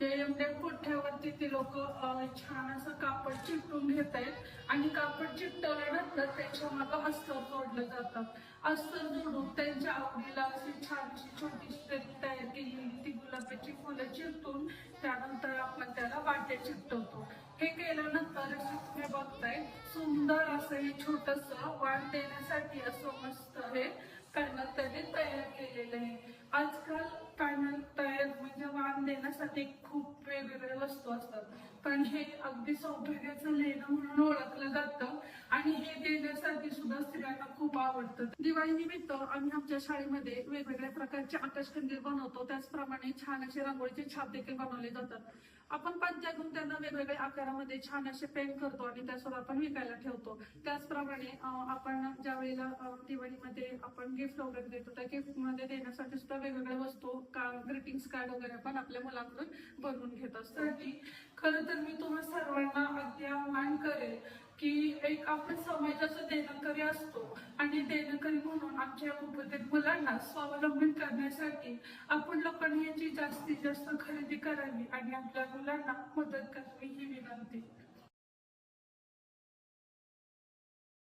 ते एवढ्या पोठ्यावरती ते लोक छान असं कापड चिपटून घेत आहेत. आणि कापड चिकटवल्यानंतर त्याच्या मागं अस्तर जोडलं जातं. अस्तर जोडून त्यांच्या आवडीला अशी छानशी छोटीशी तयार केली ती गुलाबाची फुलं चिरतून त्यानंतर आपण त्याला वाटे चिपटवतो हे केल्यानंतर तुम्ही बघताय सुंदर असं हे छोटस वाण देण्यासाठी असं मस्त हे पॅनल वाण खूप वेगवेगळ्या वस्तू असतात. पण हे अगदी सौभाग्याचं लेणं म्हणून ओळखलं जातं. सगळ्यांना खूप आवडतं. दिवाळी निमित्त आम्ही आमच्या शाळेमध्ये वेगवेगळ्या प्रकारचे आकाशकंदील बनवतो. त्याचप्रमाणे छान असे रांगोळीचे छाप देखील बनवले जातात. आपण पंचायतून त्यांना वेगवेगळ्या आकारामध्ये छान असे पेंट करतो आणि त्यासोबत आपण विकायला ठेवतो. त्याचप्रमाणे आपण ज्या वेळेला दिवाळीमध्ये आपण गिफ्ट वगैरे देतो त्या गिफ्टमध्ये देण्यासाठी सुद्धा वेगवेगळ्या वस्तू का ग्रीटिंग्स कार्ड वगैरे आपण आपल्या मुलांकडून बनवून घेत असतो. खरं तर मी तुम्हा सर्वांना अगदी आव्हान करेल की एक आपण समाजाचं देणं असतो. आणि देणकरी म्हणून आमच्या उपस्थित मुलांना स्वावलंबन करण्यासाठी आपण लोकांनी याची जास्तीत जास्त खरेदी करावी आणि आपल्या मुलांना मदत करावी.